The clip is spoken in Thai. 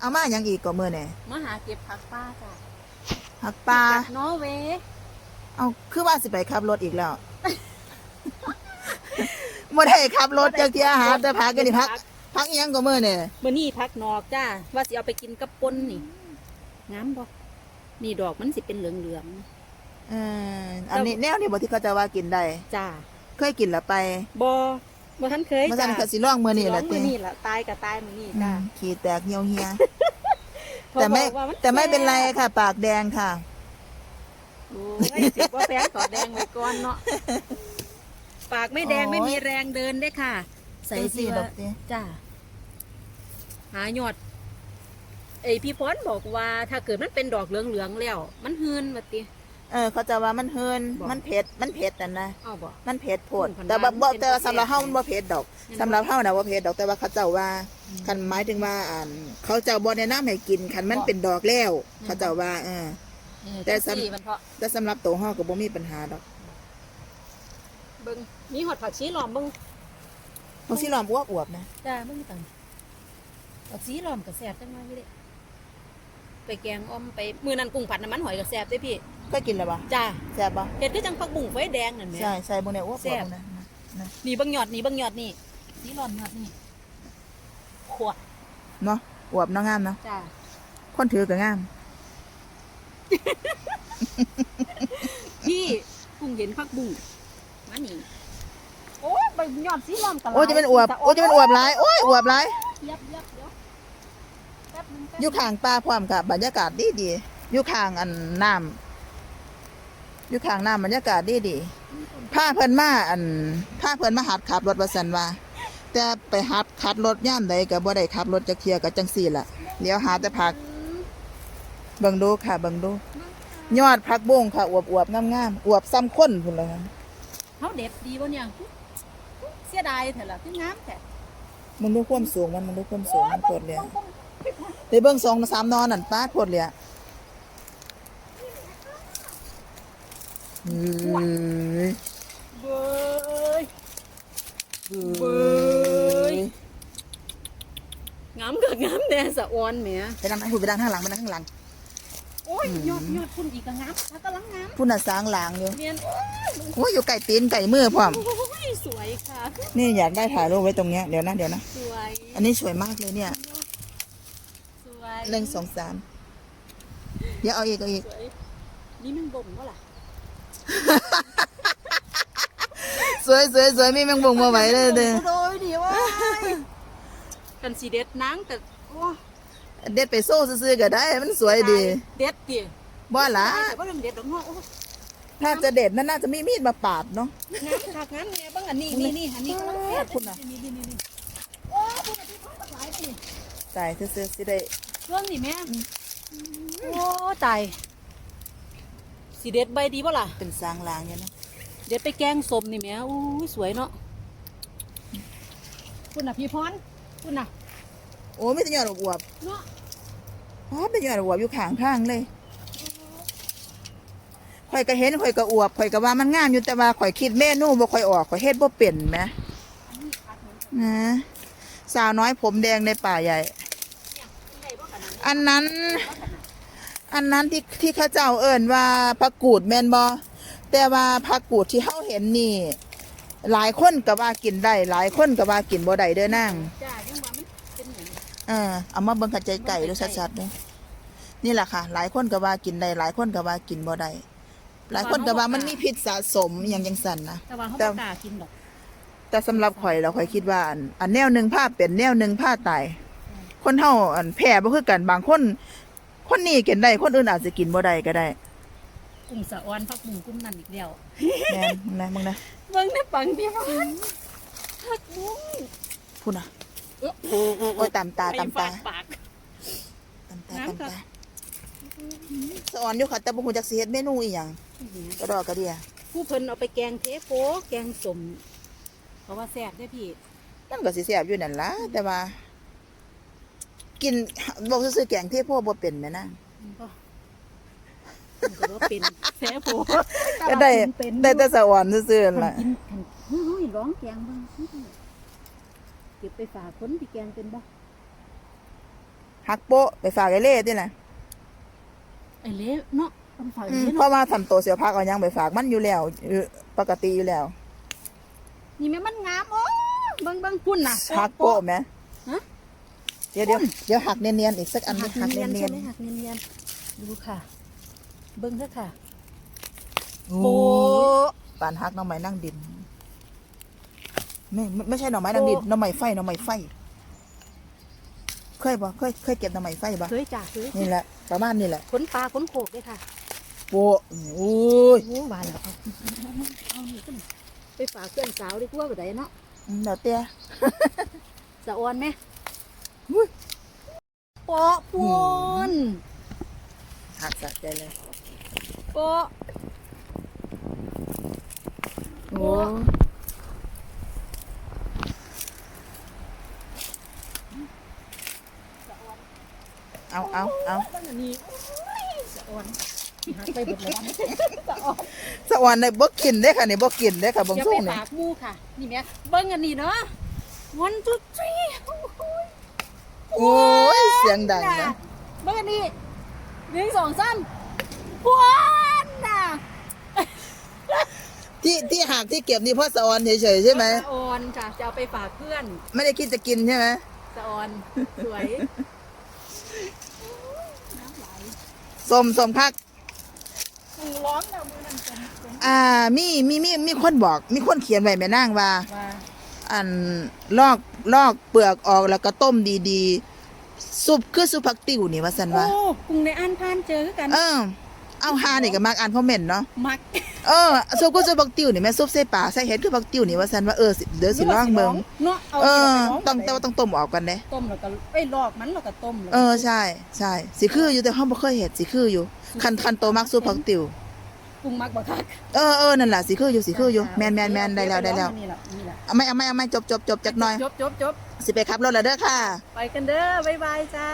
เอามาหยังอีกก็มื้อนี่มาหาเก็บผักป้าจ้ะผักปลาจากนอร์เวย์เอาคือว่าสิไปขับรถอีกแล้วบ่ได้ขับรถจักเที่ยหาแต่ผักกันนี่ผักผักอีหยังก็มื้อนี่มื้อนี้ผักนอกจ้าว่าสิเอาไปกินกับป่นนี่งามบ่นี่ดอกมันสิเป็นเหลืองเอออันนี้แนวนี้บ่ที่เขาจะว่ากินได้ ๆจ้าเคยกินและไปบ่ บ่ทันเคยมาจ้าสั่นก็สิลองมื้อนี้แหละสิลติองมื้อนี้ล่ะตายก็ตายมื้อนี้อืจ้ามขี้แตกเหี่ยวเหี่ยเพราะแต่ไม่ว่าแต่ไม่เป็นไรแซ่บค่ะ ปากแดงค่ะโอ้ยสิบ่แพงต่อแดงไว้ก่อนเนาะปากไม่แดงโอ้ยไม่มีแรงเดินได้ค่ะ ใส่จังสิดอว่ากติจ้าหายอดไอยพี่พรบอกว่าถ้าเกิดมันเป็นดอกเหลืองๆแล้ว มันหืนว่าติ เออ เขาจะว่ามันเฮินบอก มันเผ็ด มันเผ็ดนั่นนะ เอาบ่ มันเผ็ดโพดคนแต่ว่าบ้านบ่เป็นแต่ว่าประเภทสำหรับเฮามันบ่เผ็ดดอกเห็นบ่สำหรับเฮาน่ะบ่เผ็ดดอกแต่ว่าเขาเจ้าว่าคันหมายถึงว่าอ่านเขาเจ้าบ่แนะนำให้กินคันมันเป็นดอกแล้ว เขาเจ้าว่าเออ แต่แต่สำ สีมันเพราะแต่สำหรับตัวเฮาก็บ่มีปัญหาดอกเบิ่งมีหอดผักชีหลอมเบิ่งเพราะสิลอมอ้วกอวบนะจ้าเบิ่งตังผักชีหลอมก็แซ่บจังเลยพี่เด้ไปแกงอ้อมไปมื้อนั้นกุ้งผัดน้ำมันหอยก็แซ่บเด้พี่ เคยกินแล้วบ่จ้าแซ่บบ่เฮ็ดคือจังผักบุ้งไฟแดงนั่นแหมใช่ใช่บ่ได้อ้วกอแซ่วบบนะนะนี่เบิ่งยอดนี่เบิ่งยอดนี่สีหลอมยอดนี่ขวดเนาะอวบเนาะงามเนาะจ้าคนถือก็งามพี่กุ้งเห็นผักบุ้งมานี่โอ้ยใบยอดสีหลอมตะลายโอ้ยจะเป็นอวบโอ้ยจะเป็นอวบหลายโอ้ยอวบหลายยับยับเดี๋ยวแป๊บนึงแป๊บอยู่ข้างป่าพร้อมกับบรรยากาศดีดีๆอยู่ข้างอันน้ำ อยู่ข้างน้ำบรรยากาศดีดีๆพาเพิ่นมาอันพาเพิ่นมาหัดขับรถว่าซั่นว่า แต่ไปหัดขับรถย่ามใดก็บ่ได้ขับรถจักเที่ยก็จังซี่ล่ะเดี๋ยวหาแต่ผักเบิ่งดูค่ะเบิ่งดูยอดผักบุ้งค่ะอวบๆงามๆอวบซ้ำคนพุ่นเลยเขาเด็ดดีบ่เนี่ยเสียดายเถอะล่ะคืองามแท้มึงดูความสูงมันมึงดูความสูงมันโพดเลยไปเบิ่งสองสามนอนนั่นป้าโพดเลยอะเฮ้ ยเบยเฮ้ยงามก็งามแน่สะออนแหมไปนั่งไหนพูดไปนั่งข้างหลังไปนั่งข้างหลังโอ้ยยอดยอดคุณอีกก็งามถ้ากำลังงามพูดน่ะสางหลังอยู่เรียนโอ้ยโอ้ยอยู่ไก่ตีนไก่มือพร้อมโอ้ยสวยค่ะนี่อยากได้ถ่ายรูปไว้ตรงเนี้ยเดี๋ยวนะเดี๋ยวนะสวยอันนี้สวยมากเลยเนี่ยสวยหนึ่งสองสามเดี๋ยวเอาอีกเอาอีกนี่มันบ่มบ่ล่ะ สวยสวยสวยมีแมงมุมมาไหวเลยเด้อโดยดีว่ากันสีเด็ดนางแต่โอ้เด็ดไปโซ่ซื้อๆก็ได้ มันสวยดี เด็ดดิบ่ล่ะแต่ว่าเรื่องเด็ดดอกเนาะโอ้ถ้าจะเด็ดมันน่าจะมีมีดมาปาดเนาะงามคักงามแน่บ้างอันนี้นี่นี่อันนี้กำลังแซ่บคุณน่ะนี่นี่นี่นี่โอ้คุณน่ะพี่พ่อหลายปีตายซื้อๆสิได้เครื่องนี่แม่โอ้ตาย สีเด็ดใบดีบ่ล่ะ เป็นสางลางเนี่ยนะเด็ดไปแกงสมนี่แม่อู้ยสวยเนาะคุณน่ะพี่พรคุณน่ะ โอ้ไม่ต้องยอดอวบเนาะอ๋อเป็นยอดอวบอยู่ข้างข้างเลยข่อยก็เห็นข่อยก็อวบข่อยก็ว่ามันงามอยู่แต่ว่าข่อยคิดเมนูบ่ข่อยออกข่อยเฮ็ดบ่เป็นแหมนะสาวน้อยผมแดงในป่าใหญ่ อันนั้น อันนั้นที่ที่เข้าเจ้าเอิ้นว่าผักกูดแม่นบ่แต่ว่าผักกูดที่เฮาเห็นนี่ หลายคนก็ว่ากินได้หลายคนก็ว่ากินบ่ได้เด้อนางจ้ายังว่ามันเป็นหยังเออเอามาเบิ่งกระใจไก่ดูชัดๆเด้อนี่แหละค่ะ หลายคนก็ว่ากินได้หลายคนก็ว่ากินบ่ได้หลายคนก็ว่ามันมีพิษสะสมอหย่างจังซั่นนะ แต่ว่าเขาแต่บ่กล้ากินดอกแต่สำหรับข่อยแล้วข่อยคิดว่าอันอันแนวหนึงผ้าเป็นแนวหนึงผ้าตาย คนเฮาอันแพ้บ่คือกันบางคน คนนี้กินได้คนอื่นอาจจะกินบ่ได้ก็ได้กุ้งสะออนพักบุ้งกุ้งนั่นอีกแล้วแม่นมึงนะมึงนะเบิ่งในปังพี่พรพักบุ้งพูดนะโอ้ยตามตาตามตาไปฟดปากตามตาตามน้ำค่ะตาสอนอยู่ค่ะแต่บ่ฮู้จักสิเฮ็ดเมนูอีหยังกระดอกกระเดียผู้เพิ่นเอาไปแกงเทโพแกงสมเพราะว่าแซ่บเด้อพี่มันก็สิแซ่บอยู่นั่นล่ะแต่ว่า กินบอกซื่อๆแกงเทพวบ่เป็นแม่นางมันก็มันก็ว่าเป็นแซ่บโพก็ได้เป็นได้แต่สะอ่อนซื่อๆนั่นคัล่ะนกินคันเฮ้ยร้องแกงเบ้างเก็บไปฝากคนที่แกงเป็นบ่หักโปะไปฝากไอ้เล่ติล่ะไอ้เละเนาะต้องฝากอืไอ้มเละเพเนาะราะว่าทำโตวเสียพักเอายังไปฝากมันอยู่แล้วเออปกติอยู่แล้ว นี่แม่มันงามโอ้เบิ่งเบิ่งพุ่นน่ะหักโปะไหมฮะ เดี๋ยวเดี๋ยวเดี๋ยวหักเนียนๆอีกสักอันหนึหังกหักเนียนๆเนีใช่ยนไหมหักเนียนๆดูค่ะ เบิ่งเถอะค่ะๆโอ้ปานหักหน่อไม้นั่งดินไม่ไม่ไม่ใช่หน่อไม้นั่งดินหน่อไม้ไฟหน่อไม้ไฟเคยบ่เคยเคยเก็บหน่อไม้ไฟบ่เคยจ้ะเคยนี่แหละประมาณนี่แหละขนปลาขนโขกด้วยค่ะโปะโอ้ยโอ้บานแล้วเอาเอานี่ขึ้นไปฝากเพื่อนสาวดีกว่าบ่ได้เนาะอืมเดี๋ยวเตี้ยสะออนไหม อุ้ยโปะพูนหักสะใจเลยโปะโอ้เอาเอาเอาเบิ่งอันนี้โอ้ยสะออนหักไปเบิดแล้วสะออนสวรรค์ได้บ่กินได้อค่ะนี่บ่กินได้อค่ะเบางอย่าช่ไปวงนี่ฝากหมูค่ะ นี่แม่เบิ้งอันนี้เนาะ one two three โอ้ย โอ้ยเสียงดังนะเบิ้งอันนี้หนึ่งสองสามพวนน่ะที่ที่หักที่เก็บนี่เพราะสวรรค์เฉยๆใช่ไหมสะออนจ้ะจะเอาไปฝากเพื่อนไม่ได้คิดจะกินใช่ไหมสะออนสวยสมสมคักมึงร้องแล้วมือนั่นเป็นเป็นอ่ามีมีมีมีคนบอก มีคนเขียนไว้แม่นางว่า ว่า อันลอกลอกเปลือกออกแล้วก็ต้มดีๆซุปคือซุปผักติ๋วนี่ว่าซั่นโอ้ว่ากรุงในอ่านผ่านเจอคือกันเออ เอาหานี่ก็มักอ่านคอมเมนต์เนาะมักเออซุปก็ซุปผักติ๋วนี่แม่ซุปใส่ปลาใส่เห็ดคือผักติ๋วนี่ว่าซั่นว่าเออสิเดี๋ยวสิลองเบิ่งเนาะเอาเอนี่อไปร้ต้องแต่ว่าต้องต้มออกกันเด้ต้มแล้วก็ไอ้ยลอกมันแล้วก็ต้มแล้วเออใช่ใช่สิคืออยู่แต่เฮาบ่เคยเฮ็ดสิคืออยู่คันคันโตมักซุปผักติ๋วปรุงมักบักคักเออเออนั่นล่ะสิคืออยู่สิคืออยู่แม่นแม่นแม่นได้แล้วได้แล้วนี่แห ละนี่แหละเอาไม่เอาไม่เอาไม่จบจบจบจักหน่อย จบจบจบสิไปขับรถแล้วเด้อค่ะ ไปกันเด้อบ๊ายบายจ้า